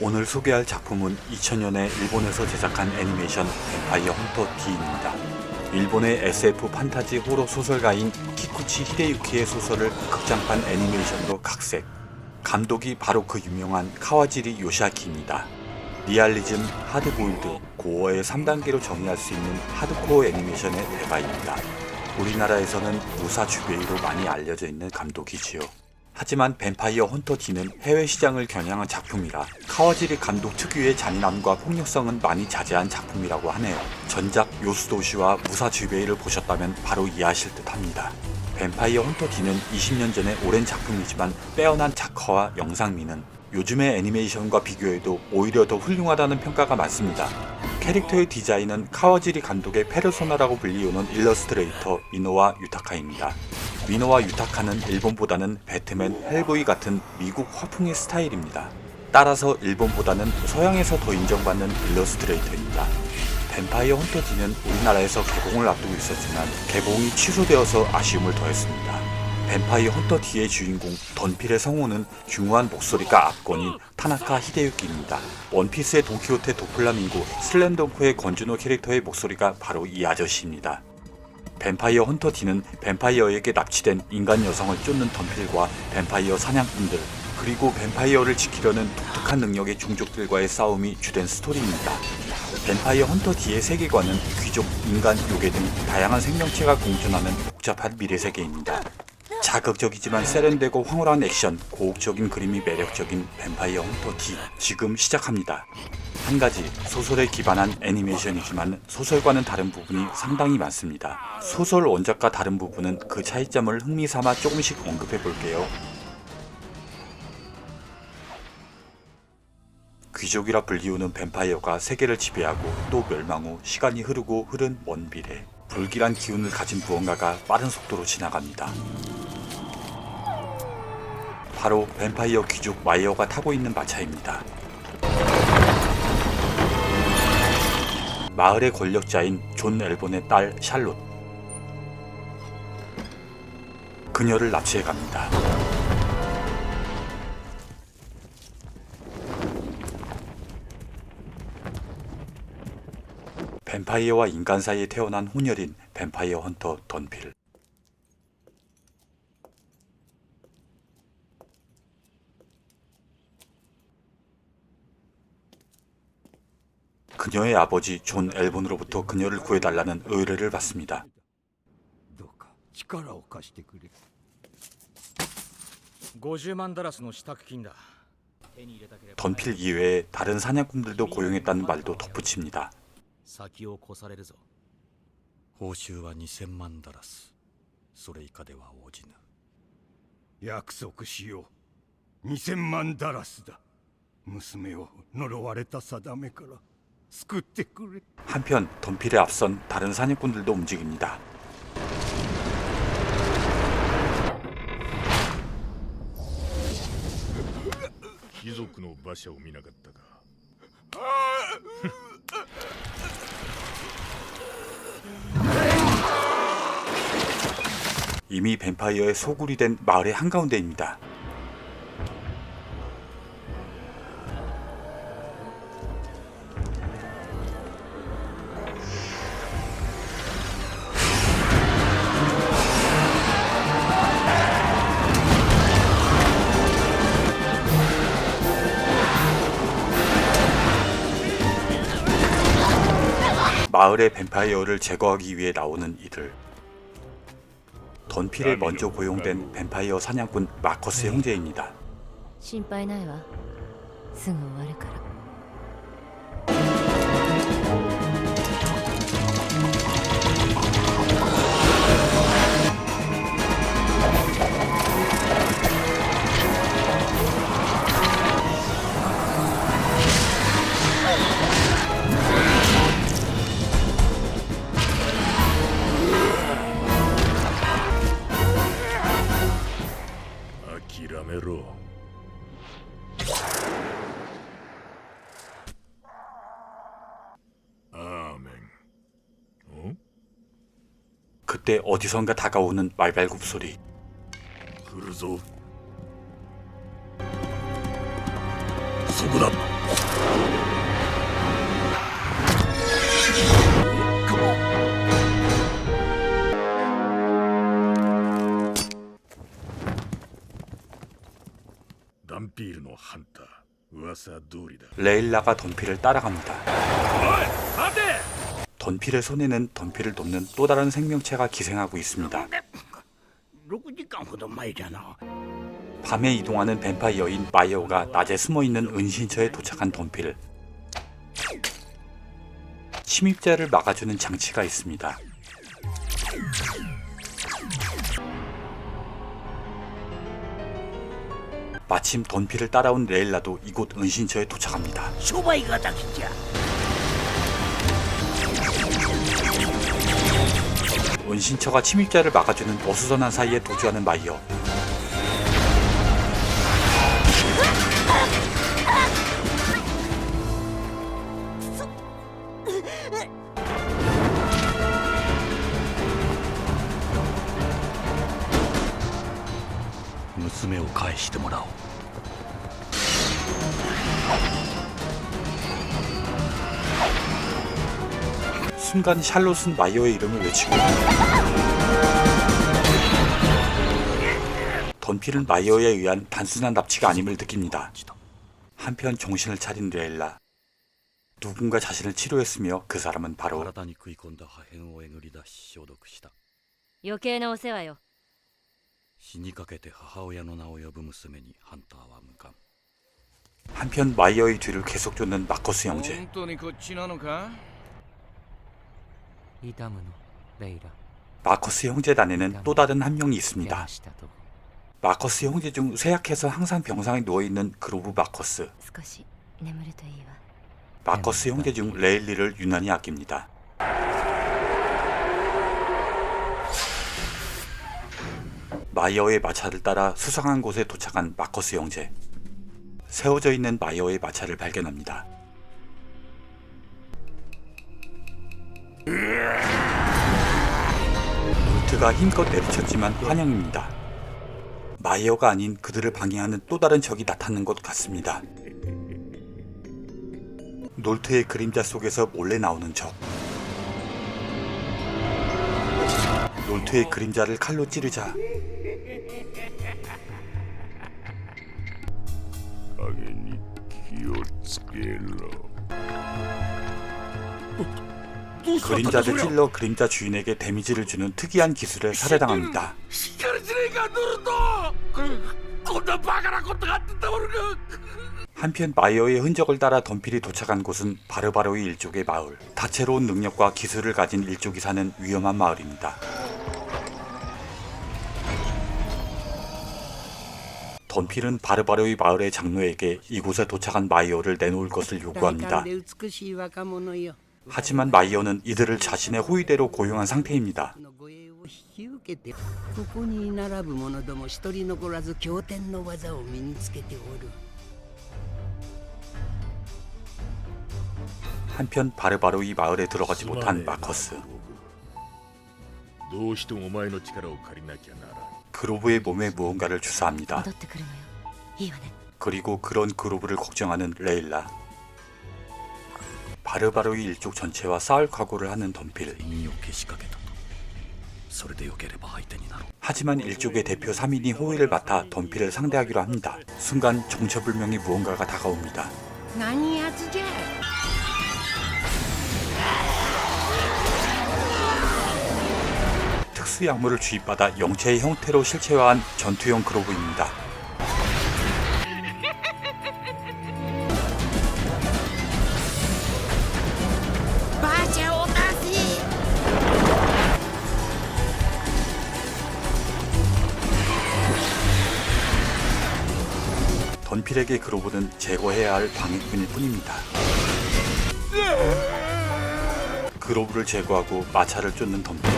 오늘 소개할 작품은 2000년에 일본에서 제작한 애니메이션 뱀파이어 헌터 D입니다. 일본의 SF 판타지 호러 소설가인 키쿠치 히데유키의 소설을 극장판 애니메이션으로 각색. 감독이 바로 그 유명한 카와지리 요시아키입니다. 리알리즘, 하드보일드, 고어의 3단계로 정의할 수 있는 하드코어 애니메이션의 대가입니다. 우리나라에서는 무사 주베이로 많이 알려져 있는 감독이지요. 하지만 뱀파이어 헌터 D는 해외 시장을 겨냥한 작품이라 카와지리 감독 특유의 잔인함과 폭력성은 많이 자제한 작품이라고 하네요. 전작 요스도시와 무사 주베이를 보셨다면 바로 이해하실 듯 합니다. 뱀파이어 헌터 D는 20년 전에 오랜 작품이지만 빼어난 작화와 영상미는 요즘의 애니메이션과 비교해도 오히려 더 훌륭하다는 평가가 많습니다. 캐릭터의 디자인은 카와지리 감독의 페르소나라고 불리우는 일러스트레이터 미노와 유타카입니다. 미노와 유타카는 일본보다는 배트맨, 헬보이 같은 미국 화풍의 스타일입니다. 따라서 일본보다는 서양에서 더 인정받는 일러스트레이터입니다. 뱀파이어 헌터 D는 우리나라에서 개봉을 앞두고 있었지만 개봉이 취소되어서 아쉬움을 더했습니다. 뱀파이어 헌터 D의 주인공 던필의 성우는 중후한 목소리가 압권인 타나카 히데유키입니다. 원피스의 돈키호테 도플라밍고 슬렌더코의 건주노 캐릭터의 목소리가 바로 이 아저씨입니다. 뱀파이어 헌터 D는 뱀파이어에게 납치된 인간 여성을 쫓는 던필과 뱀파이어 사냥꾼들 그리고 뱀파이어를 지키려는 독특한 능력의 종족들과의 싸움이 주된 스토리입니다. 뱀파이어 헌터 D의 세계관은 귀족, 인간, 요괴 등 다양한 생명체가 공존하는 복잡한 미래 세계입니다. 자극적이지만 세련되고 황홀한 액션, 고혹적인 그림이 매력적인 뱀파이어 헌터 D 지금 시작합니다. 한 가지 소설에 기반한 애니메이션이지만 소설과는 다른 부분이 상당히 많습니다. 소설 원작과 다른 부분은 그 차이점을 흥미삼아 조금씩 언급해 볼게요. 귀족이라 불리우는 뱀파이어가 세계를 지배하고 또 멸망 후 시간이 흐르고 흐른 먼 미래 불길한 기운을 가진 무언가가 빠른 속도로 지나갑니다. 바로 뱀파이어 귀족 마이어가 타고 있는 마차입니다. 마을의 권력자인 존 엘본의 딸 샬롯. 그녀를 납치해 갑니다. 뱀파이어와 인간 사이에 태어난 혼혈인 뱀파이어 헌터 던필. 그녀의 아버지 존 엘본으로부터 그녀를 구해달라는 의뢰를 받습니다. どうか力を貸してくれ50万ダラスの支度金だ手に入れたければ 던필 이외에 다른 사냥꾼들도 고용했다는 말도 덧붙입니다. 先を越されるぞ報酬は2000万ダラスそれ以下では応じぬ約束しよう2000万ダラスだ娘を呪われた定めから救ってくれ 한편 던필에 앞선 다른 사냥꾼들도 움직입니다. 貴族の馬車を見なかったか 이미 뱀파이어의 소굴이 된 마을의 한가운데입니다. 마을의 뱀파이어를 제거하기 위해 나오는 이들. 던필에 먼저 고용된 뱀파이어 사냥꾼 마커스 형제입니다. 心配ないわすぐ終わるから 그때 어디선가 다가오는 말발굽 소리. 그러소. 소구다. 레일라가 덤피를 따라갑니다. 던필의 손에는 던필을 돕는 또 다른 생명체가 기생하고 있습니다. 밤에 이동하는 뱀파이어인 마이어가 낮에 숨어있는 은신처에 도착한 덤필 침입자를 막아주는 장치가 있습니다. 마침 덤필을 따라온 레일라도 이곳 은신처에 도착합니다. 소바이가 다 진짜. 은신처가 침입자를 막아주는 어수선한 사이에 도주하는 마이어.「 순간 샬롯은 마이어의 이름을 외치고 던필은 마이어에 의한 단순한 납치가 아님을 느낍니다. 한편 정신을 차린 레일라. 누군가 자신을 치료했으며 그 사람은 바로 体に食い込んだ破片をえぐり出し消毒した余計なお世話よ死にかけて母親の名を呼ぶ娘にハンターは無関 한편 마이어의 뒤를 계속 쫓는 마커스 형제. 本当にこっちなのか痛むのレイラ 마커스 형제단에는 또 다른 한 명이 있습니다. 마커스 형제 중 쇠약해서 항상 병상에 누워있는 그로브 마커스. 마커스 형제 중 레일리를 유난히 아낍니다. 마이어의 마차를 따라 수상한 곳에 도착한 마커스 형제. 세워져 있는 마이어의 마차를 발견합니다. 그가 힘껏 내리쳤지만 환영입니다. 마이어가 아닌 그들을 방해하는 또 다른 적이 나타난 것 같습니다. 놀트의 그림자 속에서 몰래 나오는 적. 놀트의 그림자를 칼로 찌르자. 당연히 기어스겔러. 그림자들 찔러 그림자 주인에게 데미지를 주는 특이한 기술을 살해당합니다. 한편 마이어의 흔적을 따라 덤필이 도착한 곳은 바르바로의 일족의 마을. 다채로운 능력과 기술을 가진 일족이 사는 위험한 마을입니다. 덤필은 바르바로의 마을의 장로에게 이곳에 도착한 마이어를 내놓을 것을 요구합니다. 하지만 마이어는 이들을 자신의 호위대로 고용한 상태입니다. 한편 바르바로 이 마을에 들어가지 못한 마커스. 그로브의 몸에 무언가를 주사합니다. 그리고 그런 그로브를 걱정하는 레일라. 바르바로의 일족 전체와 싸울 각오를 하는 덤필. 身をけしかけたとそれでよければ相手になろう 하지만 일족의 대표 3인이 호위를 맡아 덤필을 상대하기로 합니다. 순간 정처불명의 무언가가 다가옵니다. 何やつじゃ 특수 약물을 주입받아 영체의 형태로 실체화한 전투용 그로브입니다. 던필에게 그로브는 제거해야 할 방해꾼일 뿐입니다. 그로브를 제거하고 마차를 쫓는 던필.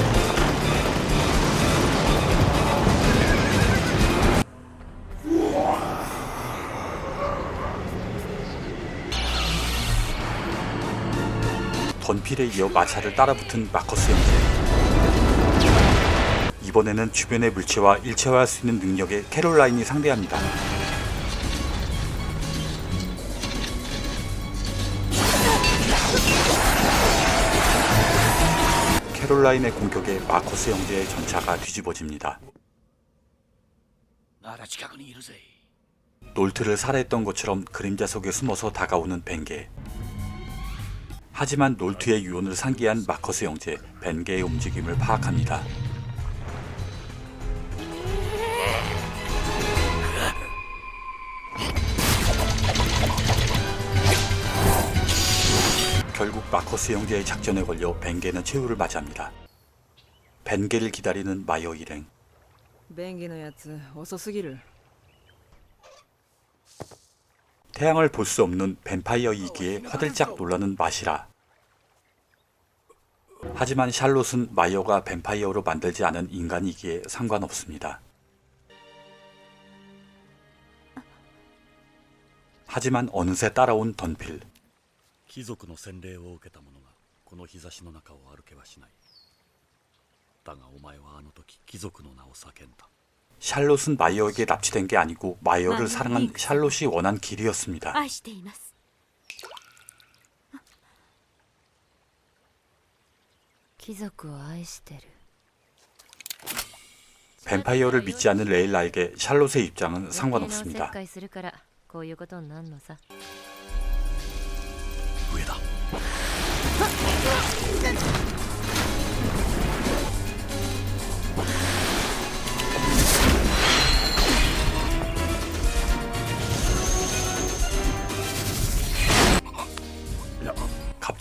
던필에 이어 마차를 따라붙은 마커스 형제. 이번에는 주변의 물체와 일체화할 수 있는 능력의 캐롤라인이 상대합니다. 캐롤라인의 공격에 마커스 형제의 전차가 뒤집어집니다. 놀트를 살해했던 것처럼 그림자 속에 숨어서 다가오는 벤게. 하지만 놀트의 유언을 상기한 마커스 형제 벤게의 움직임을 파악합니다. 결국 마커스 형제의 작전에 걸려 벵게는 최후를 맞이합니다. 벵게를 기다리는 마이어 일행. 뱅기는 야츠 어서 쓰기를. 태양을 볼 수 없는 뱀파이어이기에 화들짝 놀라는 마시라. 하지만 샬롯은 마이어가 뱀파이어로 만들지 않은 인간이기에 상관없습니다. 하지만 어느새 따라온 던필. 貴族の洗礼を受けた者がこの日差しの中を歩けはしないだがお前はあの時貴族の名を叫んだ 샬롯은 마이어에게 납치된 게 아니고 마이어를 사랑한 샬롯이 원한 길이었습니다. 愛しています貴族を愛してる 뱀파이어를 믿지 않는 레일라에게 샬롯의 입장은 余計なおせっ 상관없습니다. かいするからこういうことになんのさ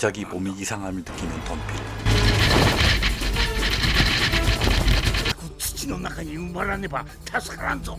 갑자기 몸이 이상함을 느끼는 던필. 土の中に埋まらねば助からんぞ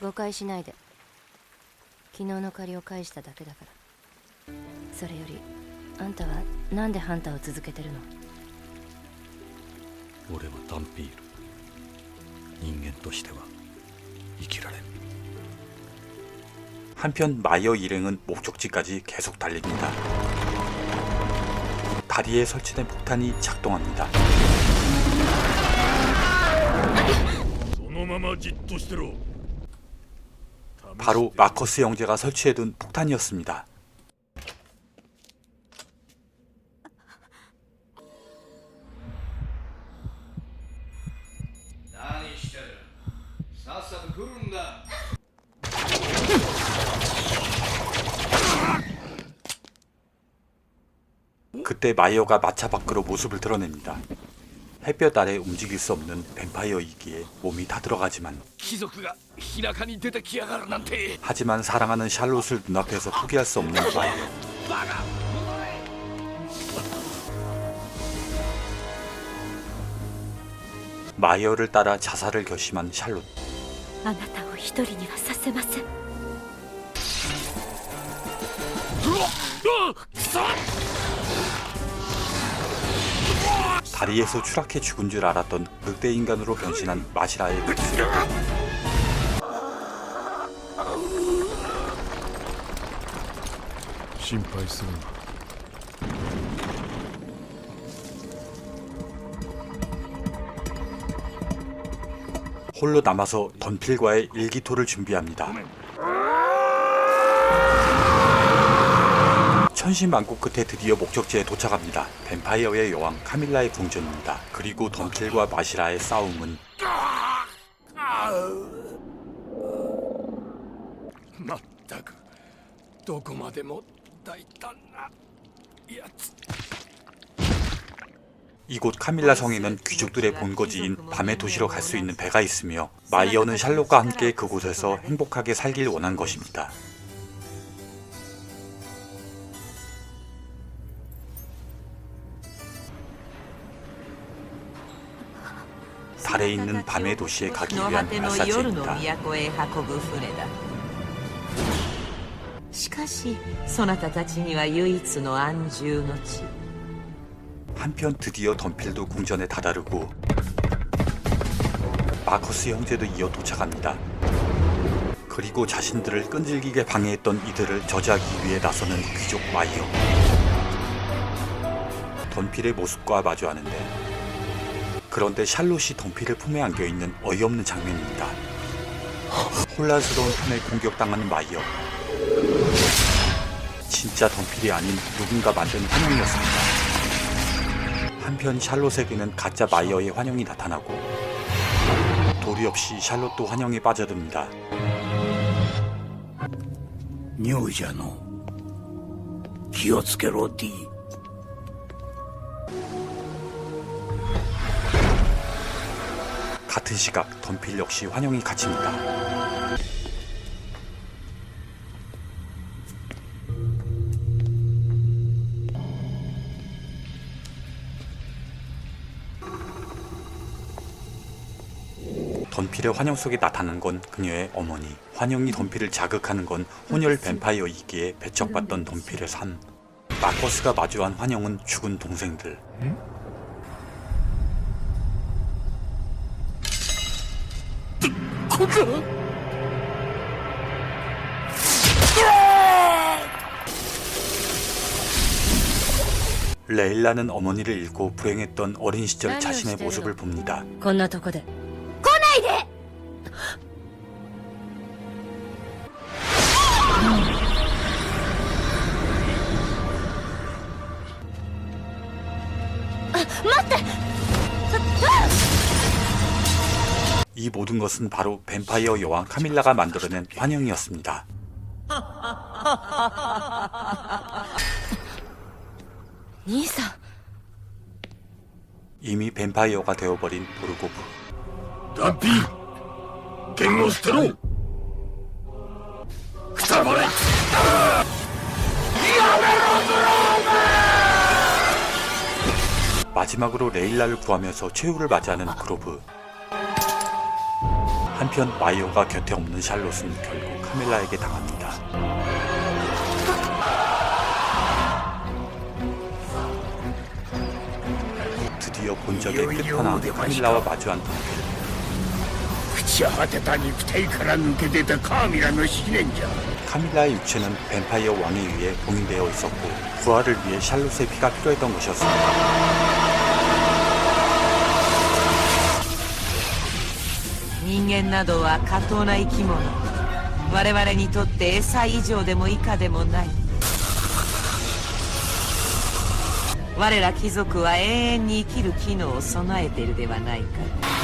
誤解しないで昨日の借りを返しただけだからそれよりあんたはなんでハンターを続けてるの俺はダンピール人間としては生きられん 한편 마이어 일행은 목적지까지 계속 달립니다. 다리에 설치된 폭탄이 작동합니다. そのままじっとしてろ 바로 마커스 형제가 설치해둔 폭탄이었습니다. 그때 마이어가 마차 밖으로 모습을 드러냅니다. 햇볕 아래 움직일 수 없는 뱀파이어이기에 몸이 다 들어가지만 貴族が田舎に出てきやがるなんて 하지만 사랑하는 샬롯을 눈앞에서 포기할 수 없는 마이어. 마이어를 따라 자살을 결심한 샬롯. あなたを一人にはさせません 다리에서 추락해 죽은 줄 알았던 늑대 인간으로 변신한 마시라의 목숨. 심파이스는 홀로 남아서 던필과의 일기토를 준비합니다. 천신만고 끝에 드디어 목적지에 도착합니다. 뱀파이어의 여왕 카밀라의 궁전입니다. 그리고 던필과 마시라의 싸움은 まったくどこまでも大胆なやつ 이곳 카밀라 성에는 귀족들의 본거지인 밤의 도시로 갈 수 있는 배가 있으며 마이어는 샬롯과 함께 그곳에서 행복하게 살길 원한 것입니다. 달에 있는 밤의 도시에 가기 の果 위한 ての夜の 마사지입니다. 都へ運ぶ船だしかしそなたたちには唯一の安住の地 한편 드디어 덤필도 궁전에 다다르고 마커스 형제도 이어 도착합니다. 그리고 자신들을 끈질기게 방해했던 이들을 저지하기 위해 나서는 귀족 마이어. 덤필의 모습과 마주하는데 그런데 샬롯이 덤피를 품에 안겨 있는 어이없는 장면입니다. 혼란스러운 톤에 공격당하는 마이어. 진짜 덤필이 아닌 누군가 만든 환영이었습니다. 한편 샬롯에게는 가짜 마이어의 환영이 나타나고 도리 없이 샬롯도 환영에 빠져듭니다. 뉴자노 기어츠케로디 같은 시각 덤필 역시 환영이 갇힙니다. 덤필의 환영 속에 나타난 건 그녀의 어머니. 환영이 덤필을 자극하는 건 혼혈 뱀파이어이기에 배척받던 덤필의 삶. 마커스가 마주한 환영은 죽은 동생들. 레일라는 어머니를 잃고 불행했던 어린 시절 자신의 모습을 봅니다. こんなとこで 이 모든 것은 바로 뱀파이어 여왕 카밀라가 만들어낸 환영이었습니다. 이미 뱀파이어가 되어버린 보르고브. 나비 갱로스테로 그사버레 마지막으로 레일라를 구하면서 최후를 맞이하는 그로브. 한편 마이오가 곁에 없는 샬롯은 결국 카밀라에게 당합니다. 드디어 본적의 끝판왕 카밀라와 마주한 덤필. 朽ち果てた肉体から抜け出たカーミラの思念じゃ 카밀라의 육체는 뱀파이어 왕에 의해 봉인되어 있었고 부활을 위해 샬롯의 피가 필요했던 것이었습니다. 人間などは過当な生き物。我々にとって餌以上でも以下でもない。我ら貴族は永遠に生きる機能を備えているではないか。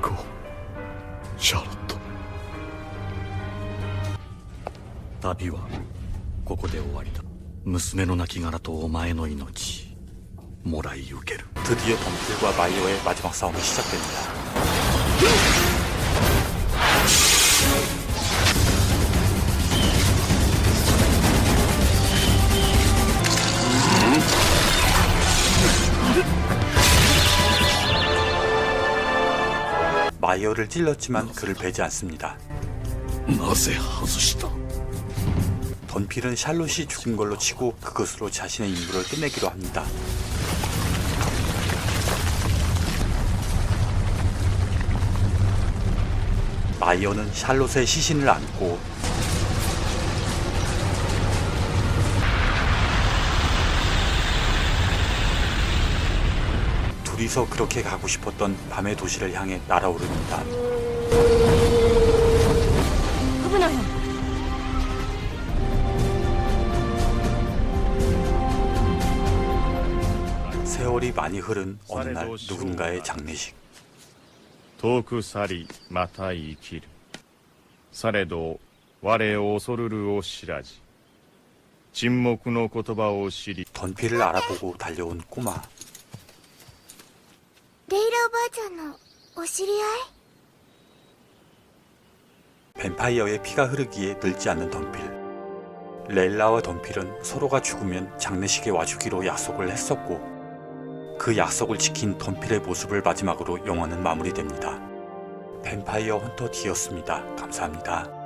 こうシャーロット旅はここで終わりだ娘の亡骸とお前の命もらい受ける 드디어 덤필과 마이오의 마지막 싸움이 시작됩니다. 마이어를 찔렀지만 그를 베지 않습니다. 던필은 샬롯이 죽인 걸로 치고 그것으로 자신의 임무를 끝내기로 합니다. 마이어는 샬롯의 시신을 안고 둘이서 둘이서 그렇게 가고 싶었던 밤의 도시를 향해 날아오릅니다. 危ないよ 세월이 많이 흐른 어느 날 누군가의 장례식. 遠く去りまた生きるされど我を恐るるを知らじ沈黙の言葉を知り 던피를 알아보고 달려온 꼬마. レイラおばあちゃんのお知り合い 뱀파이어의 피가 흐르기에 늙지 않는 던필. 렐라와 던필은 서로가 죽으면 장례식에 와주기로 약속을 했었고 그 약속을 지킨 던필의 모습을 마지막으로 영화는 마무리됩니다. 뱀파이어 헌터 D였습니다. 감사합니다.